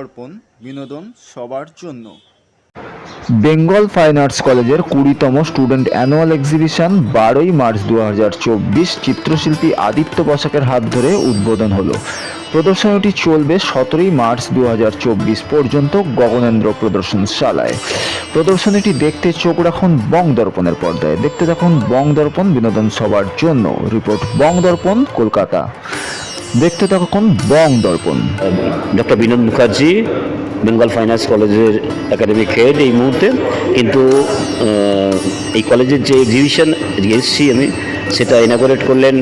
দর্পণ বিনোদন সবার জন্য। বেঙ্গল ফাইন আর্টস কলেজের কুড়িতম স্টুডেন্ট অ্যানুয়াল এক্সিবিশন বারোই মার্চ দু হাজার চব্বিশ চিত্রশিল্পী আদিত্য বসাকের হাত ধরে উদ্বোধন হলো। প্রদর্শনীটি চলবে সতেরোই মার্চ দু হাজার চব্বিশ পর্যন্ত গগনেন্দ্র প্রদর্শনশালায়। প্রদর্শনীটি দেখতে চোখ রাখুন বং দর্পণের পর্দায়। দেখতে থাকুন বং দর্পণ বিনোদন সবার জন্য। রিপোর্ট বং দর্পণ কলকাতা। দেখতে থাকুন বং দর্পণ। ডক্টর বিনোদ মুখার্জি, বেঙ্গল ফাইন্যান্স কলেজের একাডেমিক হেড এই মুহূর্তে। কিন্তু এই কলেজের যে এক্সিবিশন এসেছি আমি, সেটা ইনাগোরেট করলেন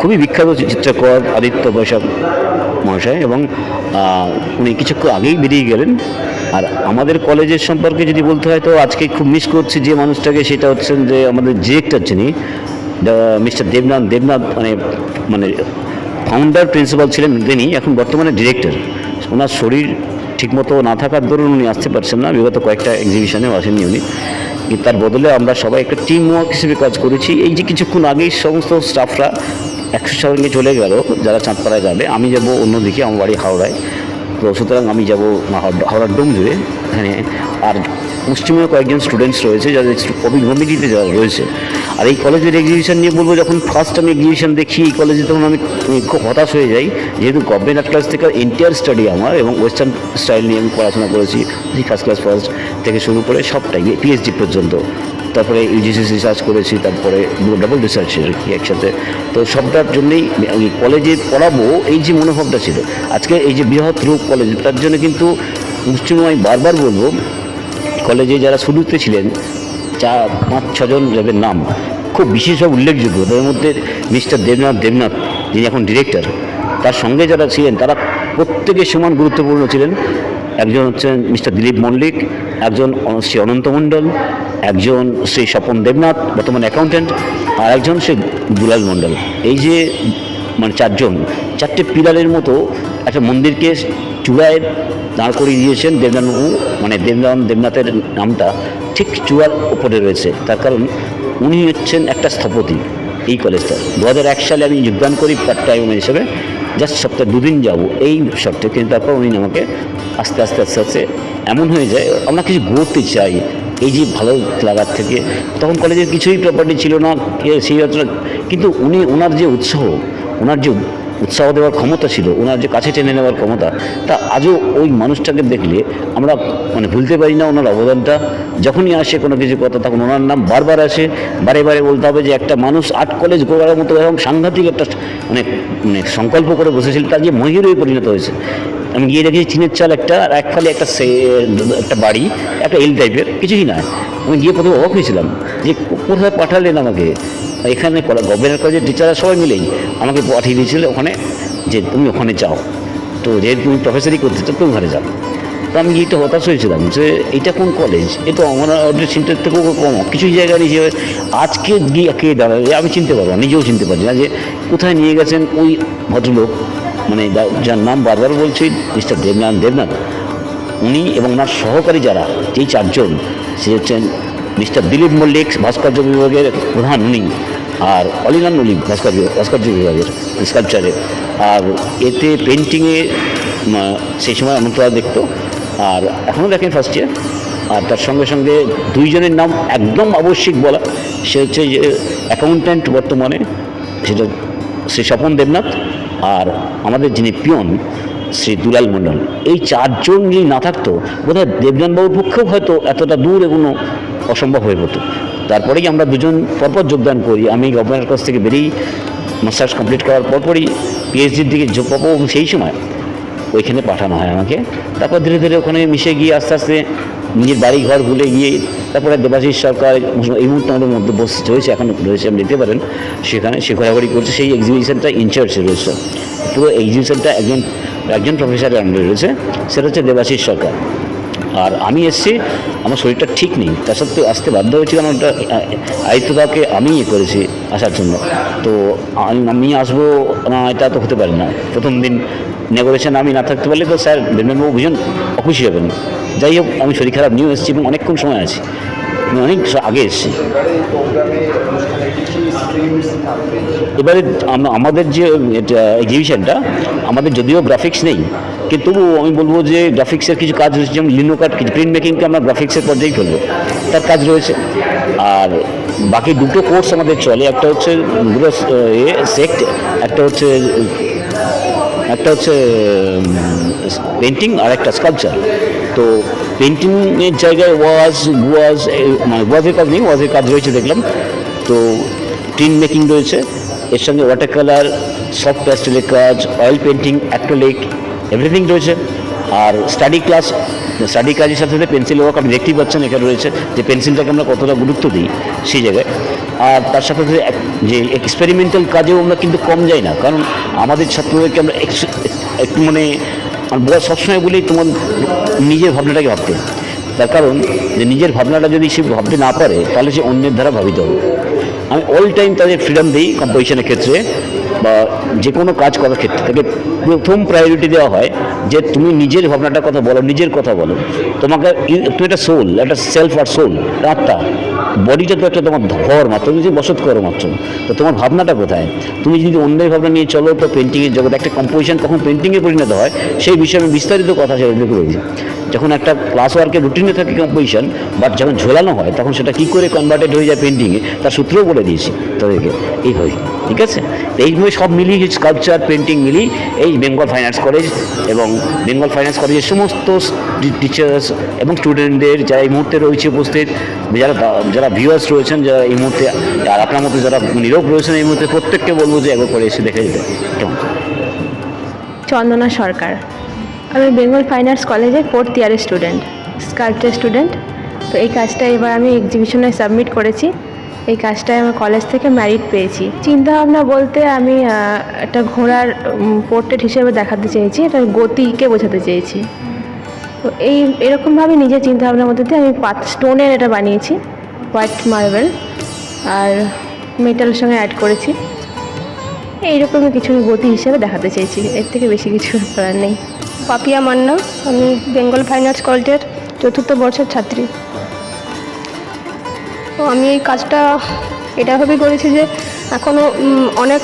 খুবই বিখ্যাত চিত্রকর আদিত্য বৈশাখ মহাশয় এবং উনি কিছুক্ষণ আগেই বেরিয়ে গেলেন। আর আমাদের কলেজের সম্পর্কে যদি বলতে হয় তো আজকে খুব মিস করছি যে মানুষটাকে, সেটা হচ্ছেন যে আমাদের ডিরেক্টর যিনি মিস্টার দেবনাথ দেবনাথ মানে মানে ফাউন্ডার প্রিন্সিপাল ছিলেন তিনি, এখন বর্তমানে ডিরেক্টর ওনার শরীর ঠিকমতো না থাকার দরুন উনি আসতে পারছেন না। বিগত কয়েকটা এক্সিবিশনেও আসেননি উনি। তার বদলে আমরা সবাই একটা টিম ওয়ার্ক হিসেবে কাজ করেছি। এই যে কিছুক্ষণ আগেই সমস্ত স্টাফরা একশো সঙ্গে চলে গেল, যারা চাঁদপাড়ায় যাবে, আমি যাব অন্যদিকে, আমার বাড়ি হাওড়ায়। তো সুতরাং আমি যাব হাওড়ার ডোম জুড়ে এখানে আর পশ্চিমেও কয়েকজন স্টুডেন্টস রয়েছে, যাদের কমিটিতে যারা রয়েছে। আর এই কলেজের এক্সিবিশন নিয়ে বলব, যখন ফার্স্ট আমি এক্সিবিশন দেখি এই কলেজে তখন আমি আমি খুব হতাশ হয়ে যাই। যেহেতু গভর্নমেন্ট আর্ট ক্লাস থেকে এন্টায়ার স্টাডি আমার এবং ওয়েস্টার্ন স্টাইল নিয়ে আমি পড়াশোনা করেছি ফার্স্ট ক্লাস ফার্স্ট থেকে শুরু করে সবটাই পিএইচডি পর্যন্ত। তারপরে ইউজিসি রিসার্চ করেছি, তারপরে ডাবল রিসার্চ একসাথে। তো সবটার জন্যেই আমি কলেজে পড়াবো, এই যে মনোভাবটা ছিল। আজকে এই যে বৃহৎ রূপ কলেজ তার জন্য কিন্তু আমি বারবার বলব কলেজে যারা শুরুতে ছিলেন চার পাঁচ ছজন যাদের নাম, খুব বিশেষভাবে উল্লেখযোগ্য। তাদের মধ্যে মিস্টার দেবনাথ দেবনাথ, যিনি এখন ডিরেক্টর তার সঙ্গে যারা ছিলেন, তারা প্রত্যেকে সমান গুরুত্বপূর্ণ ছিলেন। একজন হচ্ছেন মিস্টার দিলীপ মল্লিক, একজন শ্রী অনন্ত মণ্ডল, একজন শ্রী স্বপন দেবনাথ, বর্তমান অ্যাকাউন্ট্যান্ট আর একজন শ্রী দুলাল মণ্ডল। এই যে মানে চারজন, চারটে পিলারের মতো একটা মন্দিরকে চূড়ায় দাঁড় করিয়ে দিয়েছেন দেবনাথবাবু মানে দেবনাথ, দেবনাথের নামটা ঠিক চূড়ার ওপরে রয়েছে। তার কারণ উনি হচ্ছেন একটা স্থপতি এই কলেজটা দু হাজার এক সালে আমি যোগদান করি পার্ট টাইম হিসেবে। জাস্ট সপ্তাহে দুদিন যাব, এই শর্তে কিন্তু তারপর উনি আমাকে আস্তে আস্তে আস্তে আস্তে এমন হয়ে যায়, আমরা কিছু গড়তে চাই, এই যে ভালো লাগার থেকে। তখন কলেজের কিছুই প্রপার্টি ছিল না সেই অর্থ কিন্তু উনি, ওনার যে উৎসাহ, ওনার যে উৎসাহ দেওয়ার ক্ষমতা ছিল, ওনার যে কাছে টেনে নেওয়ার ক্ষমতা, তা আজও ওই মানুষটাকে দেখলে আমরা মানে ভুলতে পারি না ওনার অবদানটা। যখনই আসে কোনো কিছু কথা, তখন ওনার নাম বারবার আসে। বারে বারে বলতে হবে যে একটা মানুষ আর্ট কলেজ গোড়ার মতো এবং সাংঘাতিক একটা মানে মানে সংকল্প করে বসেছিল তা যে মহির পরিণত হয়েছে। আমি গিয়ে দেখেছি চিনের চাল একটা আর এক ফালে একটা একটা বাড়ি, একটা এল টাইপের কিছুই না। আমি গিয়ে প্রথমে অবাক হয়েছিলাম যে কোথায় পাঠালেন আমাকে? এখানে গভর্নমেন্ট কলেজের টিচাররা সবাই মিলেই আমাকে পাঠিয়ে দিয়েছিল ওখানে, যে তুমি ওখানে যাও। তো যেহেতু তুমি প্রফেসরই করতে চাও, তুমি ওখানে যাও। তো আমি গিয়ে একটু হতাশ হয়েছিলাম যে এটা কোন কলেজ এ তো আমার অর্ডার চিন্তার থেকেও কম, কিছুই জায়গা নিয়ে আজকে গিয়ে কে দাঁড়াবে, আমি চিনতে পারব নিজেও চিনতে পারি না যে কোথায় নিয়ে গেছেন ওই ভদ্রলোক। মানে যার নাম বারবার বলছি, মিস্টার দেবনাথ দেবনাথ। উনি এবং ওনার সহকারী যারা, যেই চারজন, সে হচ্ছেন মিস্টার দিলীপ মল্লিক, ভাস্কর্য বিভাগের প্রধান উনি, আর অলিনা মল্লিক, ভাস্কর্য ভাস্কর্য বিভাগের স্কাল্পচারে আর এতে পেন্টিংয়ে সেই সময় অনন্তরা দেখতো, আর এখনও দেখেন ফার্স্ট ইয়ার আর তার সঙ্গে সঙ্গে দুইজনের নাম একদম আবশ্যিক বলা, সে হচ্ছে যে অ্যাকাউন্ট্যান্ট বর্তমানে, সেটা শ্রী স্বপন দেবনাথ। আর আমাদের যিনি পিয়ন, শ্রী দুলাল মন্ডল এই চারজন যদি না থাকতো, বোধহয় দেবনাথবাবুর পক্ষেও হয়তো এতটা দূর এগুলো অসম্ভব হয়ে হতো তারপরেই আমরা দুজন পরপর যোগদান করি। আমি গভর্নমেন্টের কাছ থেকে বেরিয়ে মাস্টার্স কমপ্লিট করার পরপরই পিএইচডির দিকে যোগ পাবো এবং সেই সময় ওইখানে পাঠানো হয় আমাকে। তারপর ধীরে ধীরে ওখানে মিশে গিয়ে আস্তে আস্তে নিজের বাড়ি ঘর ভুলে গিয়ে তারপরে দেবাশিস সরকার এই মুহূর্তে আমাদের মধ্যে বসে রয়েছে এখন রয়েছে, আপনি নিতে পারেন। সেখানে সে ঘোরাঘুরি করছে, সেই এক্সিবিশনটা ইনচার্জে রয়েছে। পুরো এক্সিবিশনটা একজন একজন প্রফেসরের আন্ডারে রয়েছে, সেটা হচ্ছে দেবাশিস সরকার। আর আমি এসছি, আমার শরীরটা ঠিক নেই। তা সত্ত্বেও আসতে বাধ্য হয়েছি কারণ ওটা আয়ত্তটাকে আমি ইয়ে করেছি আসার জন্য। তো আমি- আসব, না, এটা তো হতে পারে না। প্রথম দিন নেগোরেশন আমি না থাকতে পারলে তো স্যার বেদনবাবু ভীষণ অখুশি হবেন। যাই হোক, আমি শরীর খারাপ নিয়েও এসেছি এবং অনেকক্ষণ সময় আছি। আমি অনেক আগে এসেছি। এবারে আমাদের যে এক্সিবিশনটা আমাদের যদিও গ্রাফিক্স নেই, কিন্তু আমি বলব যে গ্রাফিক্সের কিছু কাজ রয়েছে, যেমন লিনো কিছু প্রিন্ট মেকিংকে আমরা গ্রাফিক্সের পর্যায়েই ফেলব তার কাজ রয়েছে। আর বাকি দুটো কোর্স আমাদের চলে, একটা হচ্ছে সেক্ট একটা হচ্ছে একটা হচ্ছে পেন্টিং আর একটা স্কালচার তো পেন্টিংয়ের জায়গায় ওয়াজ ওয়াজ মানে ওয়াজের কাজ নেই ওয়াজের কাজ রয়েছে দেখলাম। তো টিন মেকিং রয়েছে। এর সঙ্গে ওয়াটার কালার সফট প্যাস্টেলের কাজ অয়েল পেন্টিং অ্যাক্টোলিক এভরিথিং রয়েছে। আর স্টাডি ক্লাস স্টাডি কাজের সাথে সাথে পেন্সিল ওয়ার্ক আপনি দেখতেই পাচ্ছেন, এখানে রয়েছে যে পেন্সিলটাকে আমরা কতটা গুরুত্ব দিই সেই জায়গায়। আর তার সাথে সাথে যে এক্সপেরিমেন্টাল কাজেও আমরা কিন্তু কম যাই না, কারণ আমাদের ছাত্রদেরকে আমরা একটু মানে আমরা সবসময় বলি তোমার নিজের ভাবনাটাকে ভাবতে। তার কারণ যে নিজের ভাবনাটা যদি সে ভাবতে না পারে, তাহলে সে অন্যের দ্বারা ভাবিত হবে। অল টাইম তাদের ফ্রিডম দিই কম্পোজিশনের ক্ষেত্রে। বা যে কোনো কাজ করার ক্ষেত্রে তাকে প্রথম প্রায়োরিটি দেওয়া হয় যে তুমি নিজের ভাবনাটার কথা বলো, নিজের কথা বলো। তোমাকে তুমি একটা সোল একটা সেলফ আর সোল আত্মা। বডিটা তো একটা তোমার ঘর মাত্র, তুমি যে বসত করো মাত্র। তো তোমার ভাবনাটা কোথায়? তুমি যদি অন্যের ভাবনা নিয়ে চলো, তো পেন্টিংয়ের জগতে একটা কম্পোজিশন কখন পেন্টিংয়ে পরিণত হয়, সেই বিষয়ে আমি বিস্তারিত কথা সেটা করেছি। যখন একটা ক্লাস ওয়ার্কের রুটিনে থাকে কম্পোজিশন বাট যখন ঝোলানো হয়, তখন সেটা কী করে কনভার্টেড হয়ে যায় পেন্টিংয়ে তার সূত্রও বলে দিয়েছি তাদেরকে। এইভাবে ঠিক আছে? তো এইভাবে সব মিলিয়ে স্কাল্পচার পেন্টিং মিলিয়ে এই বেঙ্গল ফাইন আর্টস কলেজ এবং বেঙ্গল ফাইন্যান্স কলেজের সমস্ত টিচার্স এবং স্টুডেন্টদের যারা এই মুহূর্তে রয়েছে উপস্থিত, যারা যারা ভিউয়ার্স রয়েছেন, যারা এই মুহূর্তে, আর আপনার মতো যারা নীরব রয়েছেন এই মুহূর্তে প্রত্যেককে বলব যে একবার করে এসে দেখে যেতে। কেমন? চন্দনা সরকার। আমি বেঙ্গল ফাইন আর্টস কলেজের ফোর্থ ইয়ারের স্টুডেন্ট স্কাল্পচার স্টুডেন্ট তো এই কাজটা এবার আমি এক্সিবিশনে সাবমিট করেছি। এই কাজটায় আমার কলেজ থেকে ম্যারিট পেয়েছি। চিন্তাভাবনা বলতে আমি একটা ঘোড়ার পোর্ট্রেট হিসেবে দেখাতে চেয়েছি, এটা গতিকে বোঝাতে চেয়েছি। তো এই, এরকমভাবে নিজের চিন্তাভাবনার মধ্যে দিয়ে আমি পাত স্টোনের এটা বানিয়েছি হোয়াইট মার্বেল আর মেটালের সঙ্গে অ্যাড করেছি। এইরকমই কিছু আমি গতি হিসেবে দেখাতে চেয়েছি, এর থেকে বেশি কিছু করার নেই। পাপিয়া মান্না, আমি বেঙ্গল ফাইন আর্টস কলেজের চতুর্থ বর্ষের ছাত্রী। তো আমি এই কাজটা এটাভাবেই করেছি যে এখনও অনেক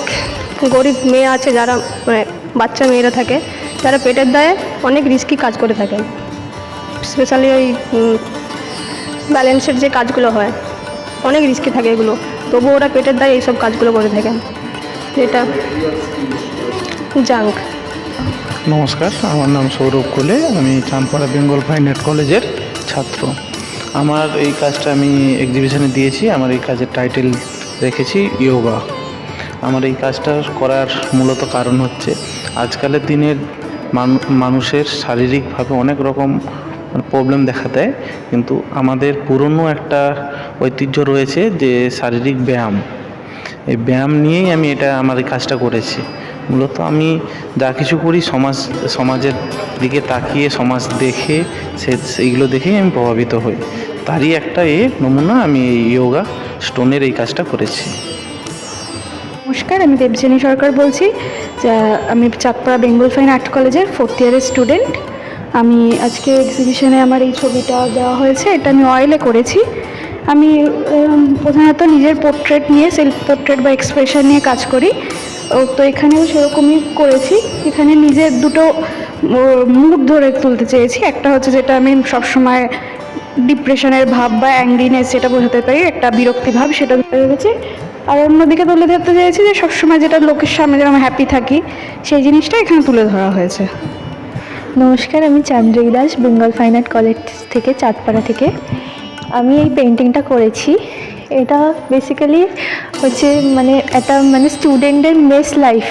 গরিব মেয়ে আছে যারা মানে বাচ্চা মেয়েরা থাকে, যারা পেটের দায়ে অনেক রিস্কি কাজ করে থাকে। স্পেশালি ওই ব্যালেন্সের যে কাজগুলো হয়, অনেক রিস্কি থাকে এগুলো। তবুও ওরা পেটের দায়ে এইসব কাজগুলো করে থাকে। যেটা জাঙ্ক নমস্কার, আমার নাম সৌরভ কোলে, আমি চাঁদপাড়া বেঙ্গল ফাইন কলেজের ছাত্র। আমার এই কাজটা আমি এক্সিবিশনে দিয়েছি, আমার এই কাজের টাইটেল রেখেছি ইয়োগা আমার এই কাজটা করার মূলত কারণ হচ্ছে, আজকালের দিনের মানুষের শারীরিকভাবে অনেক রকম প্রবলেম দেখা দেয়, কিন্তু আমাদের পুরনো একটা ঐতিহ্য রয়েছে যে শারীরিক ব্যায়াম। এই ব্যায়াম নিয়েই আমি এটা, আমার এই কাজটা করেছি। মূলত আমি যা কিছু করি সমাজ, সমাজের দিকে তাকিয়ে, সমাজ দেখে, সে সেইগুলো দেখেই আমি প্রভাবিত হই। তারই একটা এ নমুনা আমি এই ইয়োগা স্টোনের এই কাজটা করেছি। নমস্কার, আমি দেবজানী সরকার বলছি। আমি চাঁদপাড়া বেঙ্গল ফাইন আর্ট কলেজের ফোর্থ ইয়ারের স্টুডেন্ট আমি আজকে এক্সিবিশনে আমার এই ছবিটা দেওয়া হয়েছে, এটা আমি অয়েলে করেছি। আমি প্রধানত নিজের পোর্ট্রেট নিয়ে সেলফ পোর্ট্রেট বা এক্সপ্রেশন নিয়ে কাজ করি। তো এখানেও সেরকমই করেছি। এখানে নিজের দুটো মুখ ধরে তুলতে চেয়েছি। একটা হচ্ছে যেটা আমি সবসময় ডিপ্রেশনের ভাব বা অ্যাংরিনেস সেটা বোঝাতে পারি, একটা বিরক্তি ভাব সেটা রেখেছি। আর অন্যদিকে তুলে ধরতে চেয়েছি যে সবসময় যেটা লোকের সামনে যেন আমি হ্যাপি থাকি, সেই জিনিসটা এখানে তুলে ধরা হয়েছে। নমস্কার, আমি Chandrik Das, Bengal fine art college থেকে, চাঁদপাড়া থেকে। আমি এই পেন্টিংটা করেছি। এটা বেসিক্যালি হচ্ছে মানে একটা মানে স্টুডেন্টের মেস লাইফ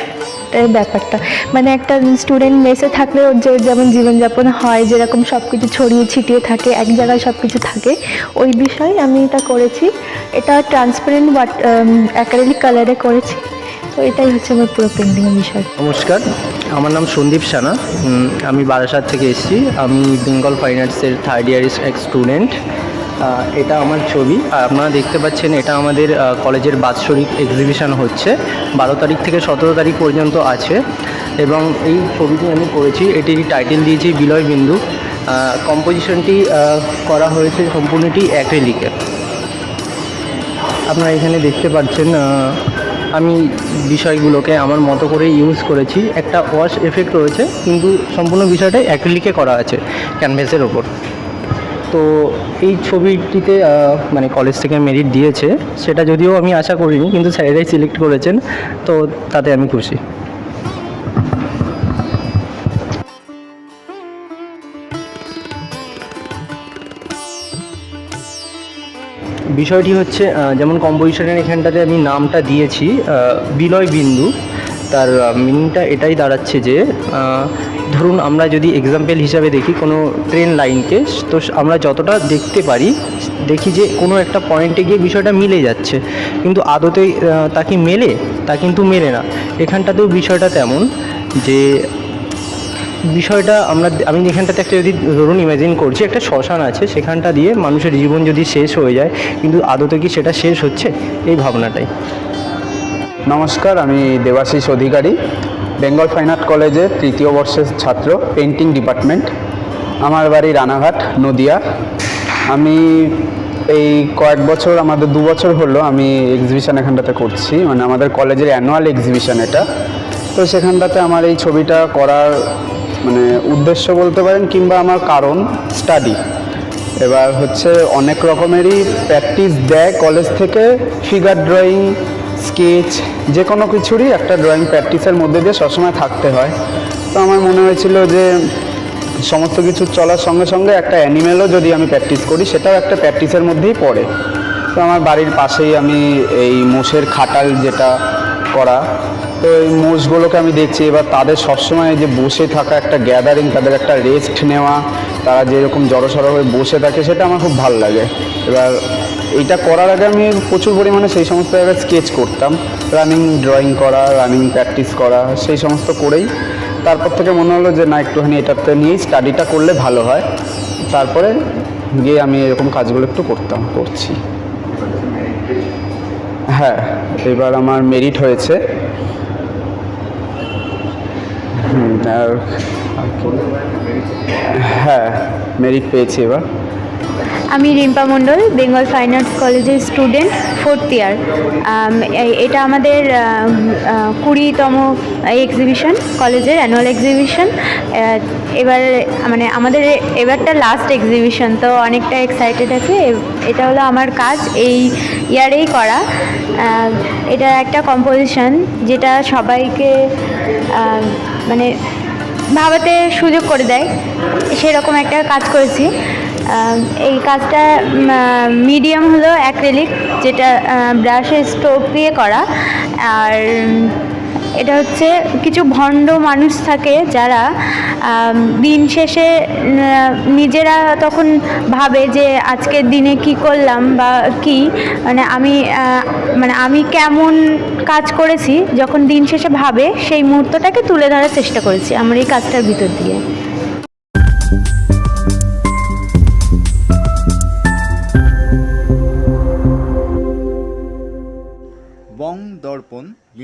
ব্যাপারটা। মানে একটা স্টুডেন্ট মেসে থাকলে ওর যে যেমন জীবনযাপন হয়, যেরকম সব কিছু ছড়িয়ে ছিটিয়ে থাকে, এক জায়গায় সব কিছু থাকে, ওই বিষয়ে আমি এটা করেছি। এটা ট্রান্সপারেন্ট ওয়াট অ্যাকাডেমিক কালারে করেছি। তো এটাই হচ্ছে আমার পুরো পেন্টিংয়ের বিষয়। নমস্কার, আমার নাম সন্দীপ সানা। আমি বারাসাত থেকে এসেছি। আমি বেঙ্গল ফাইন আর্টসের থার্ড ইয়ার এক স্টুডেন্ট এটা আমার ছবি। আর আপনারা দেখতে পাচ্ছেন এটা আমাদের কলেজের বাৎসরিক এক্সিবিশন হচ্ছে। বারো তারিখ থেকে সতেরো তারিখ পর্যন্ত আছে। এবং এই ছবিটি আমি করেছি, এটির টাইটেল দিয়েছি বিলয় বিন্দু। কম্পোজিশনটি করা হয়েছে সম্পূর্ণটি অ্যাক্রেলিকে আপনারা এখানে দেখতে পাচ্ছেন আমি বিষয়গুলোকে আমার মতো করে ইউজ করেছি। একটা ওয়াশ এফেক্ট রয়েছে, কিন্তু সম্পূর্ণ বিষয়টাই অ্যাক্রিলিকে করা আছে ক্যানভাসের ওপর। তো এই ছবিটিতে মানে কলেজ থেকে মেরিট দিয়েছে। সেটা যদিও আমি আশা করিনি, কিন্তু স্যারেরাই সিলেক্ট করেছেন, তো তাতে আমি খুশি। বিষয়টি হচ্ছে যেমন কম্পোজিশনের এখানটাতে আমি নামটা দিয়েছি বিলয় বিন্দু। তার মিনিংটা এটাই দাঁড়াচ্ছে যে ধরুন আমরা যদি এক্সাম্পল হিসাবে দেখি কোনো ট্রেন লাইনকে তো আমরা যতটা দেখতে পারি, দেখি যে কোনো একটা পয়েন্টে গিয়ে বিষয়টা মিলে যাচ্ছে। কিন্তু আদতে তা কি মেলে? তা কিন্তু মেলে না। এখানটাতেও বিষয়টা তেমন যে, বিষয়টা আমরা আমি যেখানটাতে একটা যদি ধরুন ইমাজিন করছি, একটা শ্মশান আছে, সেখানটা দিয়ে মানুষের জীবন যদি শেষ হয়ে যায়, কিন্তু আদতে কি সেটা শেষ হচ্ছে? এই ভাবনাটাই। নমস্কার, আমি দেবাশিস অধিকারী, বেঙ্গল ফাইন আর্ট কলেজের তৃতীয় বর্ষের ছাত্র পেন্টিং ডিপার্টমেন্ট। আমার বাড়ি রানাঘাট, নদিয়া। আমি এই কয়েক বছর, আমাদের দু বছর হলো আমি এক্সিবিশন এখানটাতে করছি মানে আমাদের কলেজের অ্যানুয়াল এক্সিবিশন এটা। তো সেখানটাতে আমার এই ছবিটা করার মানে উদ্দেশ্য বলতে পারেন কিংবা আমার কারণ স্টাডি এবার হচ্ছে অনেক রকমেরই প্র্যাকটিস দেয় কলেজ থেকে ফিগার ড্রয়িং স্কেচ যে কোনো কিছুরই একটা ড্রয়িং প্র্যাকটিসের মধ্যে দিয়ে সবসময় থাকতে হয়। তো আমার মনে হয়েছিল যে সমস্ত কিছু চলার সঙ্গে সঙ্গে একটা অ্যানিমেলও যদি আমি প্র্যাকটিস করি, সেটাও একটা প্র্যাকটিসের মধ্যেই পড়ে। তো আমার বাড়ির পাশেই আমি এই মোষের খাটাল যেটা করা, তো এই মোষগুলোকে আমি দেখছি। এবার তাদের সবসময় যে বসে থাকা একটা গ্যাদারিং তাদের একটা রেস্ট নেওয়া, তারা যেরকম জড়সড় হয়ে বসে থাকে, সেটা আমার খুব ভালো লাগে। এবার এইটা করার আগে আমি প্রচুর পরিমাণে সেই সমস্ত জায়গায় স্কেচ করতাম। রানিং ড্রয়িং করা রানিং প্র্যাকটিস করা, সেই সমস্ত করেই। তারপর থেকে মনে হলো যে না, একটুখানি এটাতে নিয়েই স্টাডিটা করলে ভালো হয়। তারপরে গিয়ে আমি এরকম কাজগুলো একটু করতাম, করছি। হ্যাঁ এবার আমার মেরিট হয়েছে। আর হ্যাঁ মেরিট পেয়েছি এবার। আমি রিম্পা মণ্ডল বেঙ্গল ফাইন আর্টস কলেজের স্টুডেন্ট ফোর্থ ইয়ার এটা আমাদের আম, আহ, কুড়িতম এক্সিবিশন কলেজের অ্যানুয়াল এক্সিবিশন এবার মানে আমাদের এবারটা লাস্ট এক্সিবিশন তো অনেকটা এক্সাইটেড আছে। এটা হলো আমার কাজ এই ইয়ারেই করা। এটা একটা কম্পোজিশন যেটা সবাইকে মানে ভাবাতে সুযোগ করে দেয়। সেরকম একটা কাজ করেছি। এই কাজটা মিডিয়াম হলো অ্যাক্রেলিক যেটা ব্রাশের স্টোভ দিয়ে করা। আর এটা হচ্ছে কিছু ভণ্ড মানুষ থাকে যারা দিন শেষে নিজেরা তখন ভাবে যে আজকের দিনে কি করলাম বা কি। মানে আমি মানে আমি কেমন কাজ করেছি, যখন দিন শেষে ভাবে, সেই মুহূর্তটাকে তুলে ধরার চেষ্টা করেছি, আমার এই কাজটার ভিতর দিয়ে।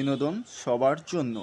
বিনোদন সবার জন্য।